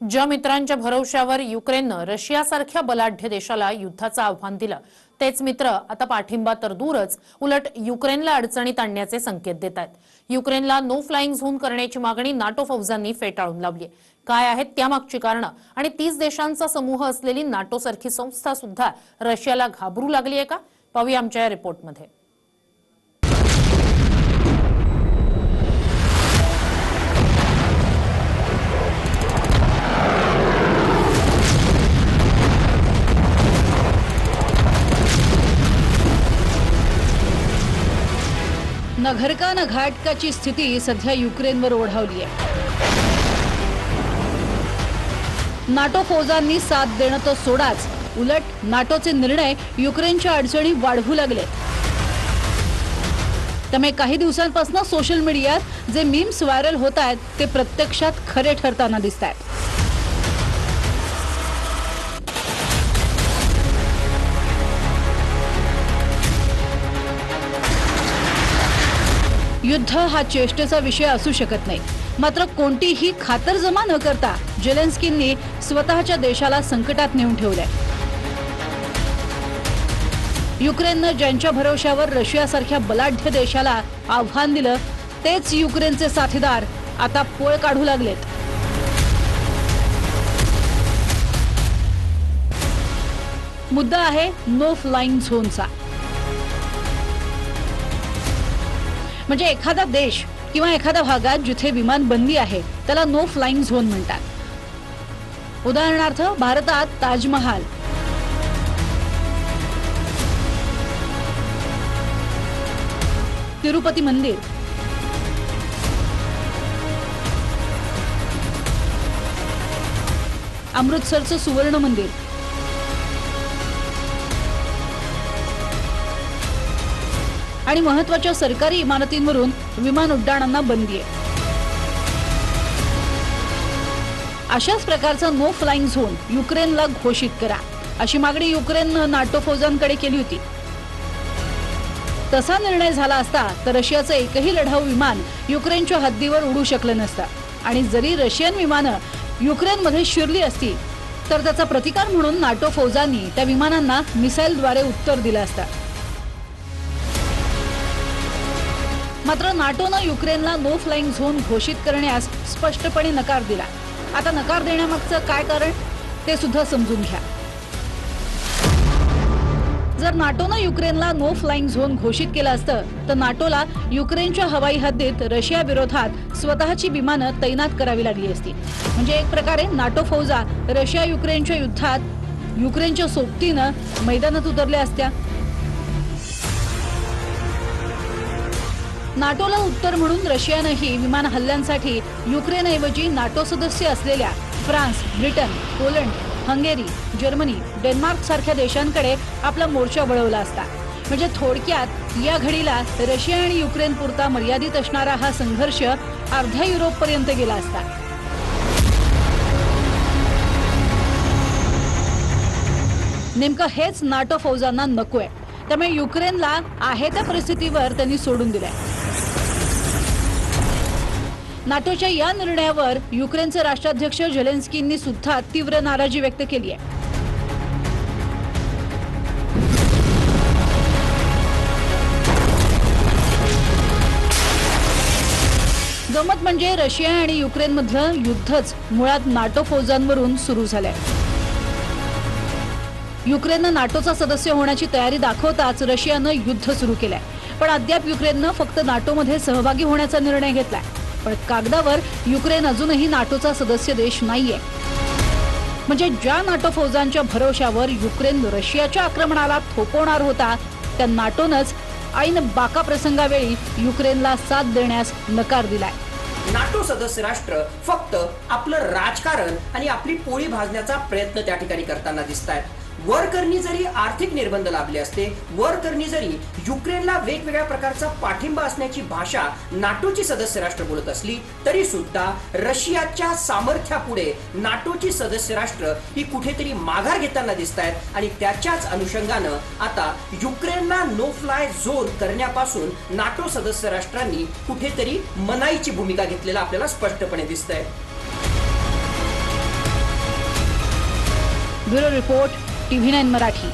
ज्या मित्रांच्या भरवशावर युक्रेननं रशियासारख्या बलाढ्य देशाला युद्धाचं आव्हान दिलं तेच मित्र आता पाठिंबा तर दूरच उलट युक्रेनला अडचणीत आणण्याचे संकेत देत आहेत. युक्रेनला नो फ्लाईंग झोन करण्याची मागणी नाटो फौजांनी फेटाळून लावली काय आहेत त्यामागची कारणं? आणि तीस देशांचा समूह असलेली नाटो सारखी संस्था सुद्धा रशियाला घाबरू लागली आहे का? पाहूया आमच्या या रिपोर्टमध्ये न घरका न घाटकाची स्थिती सध्या युक्रेनवर ओढावली आहे. नाटो फौजांनी साथ देणं तर सोडाच. उलट नाटोचे निर्णय युक्रेनच्या अडचणी वाढवू लागले. त्यामुळे काही दिवसांपासून सोशल मीडियात जे मीम्स व्हायरल होत आहेत ते प्रत्यक्षात खरे ठरताना दिसत आहेत. युद्ध हा चेष्टेचा विषय असू शकत नाही. मात्र कोणतीही खातरजमा न करता जेलेन्स्कींनी स्वतःच्या देशाला संकटात नेऊन ठेवलंय. युक्रेननं ज्यांच्या भरोश्यावर रशियासारख्या बलाढ्य देशाला आव्हान दिलं तेच युक्रेनचे साथीदार आता पोळ काढू लागलेत. मुद्दा आहे नो फ्लाईंग झोनचा म्हणजे एखादा देश किंवा एखाद्या भागात जिथे विमान बंदी आहे त्याला नो फ्लाईंग झोन म्हणतात. उदाहरणार्थ भारतात ताजमहाल. तिरुपती मंदिर. अमृतसरचं सुवर्ण मंदिर. आणि महत्त्वाच्या सरकारी इमारतींवरून विमान उड्डाणांना बंदी आहे. अशाच प्रकारचा नो फ्लाईंग झोन युक्रेनला घोषित करा अशी मागणी युक्रेननं नाटो फौजांकडे केली होती. तसा निर्णय झाला असता तर रशियाचं एकही लढाऊ विमान युक्रेनच्या हद्दीवर उडू शकलं नसतं. आणि जरी रशियन विमानं युक्रेनमध्ये शिरली असती तर त्याचा प्रतिकार म्हणून नाटो फौजांनी त्या विमानांना मिसाईलद्वारे उत्तर दिलं असतं. मात्र नाटोनं युक्रेनला नो फ्लाईंग झोन घोषित करण्यास स्पष्टपणे नकार दिला. आता नकार देण्यामागचं काय कारण ते सुद्धा समजून घ्या. जर नाटोनं युक्रेनला नो फ्लाईंग झोन घोषित केलं असतं तर नाटोला युक्रेनच्या हवाई हद्दीत रशिया विरोधात स्वतःची विमानं तैनात करावी लागली असती. म्हणजे एक प्रकारे नाटो फौजा रशिया युक्रेनच्या युद्धात युक्रेनच्या सोबतीनं मैदानात उतरल्या असत्या. नाटोला उत्तर म्हणून रशियानंही विमान हल्ल्यांसाठी युक्रेनऐवजी नाटो सदस्य असलेल्या France Britain Poland Hungary Germany Denmark सारख्या देशांकडे आपला मोर्चा वळवला असता. म्हणजे थोडक्यात या घडीला रशिया आणि युक्रेन पुरता मर्यादित असणारा हा संघर्ष अर्ध्या युरोपपर्यंत गेला असता. नेमकं हेच नाटो फौजांना नकोय. त्यामुळे युक्रेनला आहे त्या परिस्थितीवर त्यांनी सोडून दिलंय. नाटोच्या या निर्णयावर युक्रेनचे राष्ट्राध्यक्ष झेलेन्स्कींनी सुद्धा तीव्र नाराजी व्यक्त केली आहे. गमत म्हणजे रशिया आणि युक्रेनमधलं युद्धच मुळात नाटो फौजांवरून सुरू झालंय. युक्रेननं नाटोचा सदस्य होण्याची तयारी दाखवताच रशियानं युद्ध सुरू केलंय. पण अद्याप युक्रेननं फक्त नाटोमध्ये सहभागी होण्याचा निर्णय घेतलाय. पण कागदावर युक्रेन अजूनही नाटोचा सदस्य देश नाहीये. म्हणजे ज्या नाटो फौजांच्या भरोशावर युक्रेन रशियाच्या आक्रमणाला थोपवणार होता त्या नाटोनच ऐन बाका प्रसंगावेळी युक्रेनला साथ देण्यास नकार दिलाय. नाटो सदस्य राष्ट्र फक्त आपलं राजकारण आणि आपली पोळी भाजण्याचा प्रयत्न त्या ठिकाणी करताना दिसत आहेत वरकर्णी जरी आर्थिक निर्बंध लाभले असते वरकर्णी जरी युक्रेनला वेगवेगळ्या प्रकारचा पाठिंबा असण्याची भाषा नाटोची सदस्य राष्ट्र बोलत असली तरी सुद्धा रशियाच्या सामर्थ्यापुढे नाटोची सदस्य राष्ट्र ही कुठेतरी माघार घेताना दिसत आहेत आणि त्याच्याच अनुषंगानं आता युक्रेनला नो फ्लाय झोन करण्यापासून नाटो सदस्य राष्ट्रांनी कुठेतरी मनाईची भूमिका घेतलेला आपल्याला स्पष्टपणे दिसत आहे bureau report TV nine Marathi.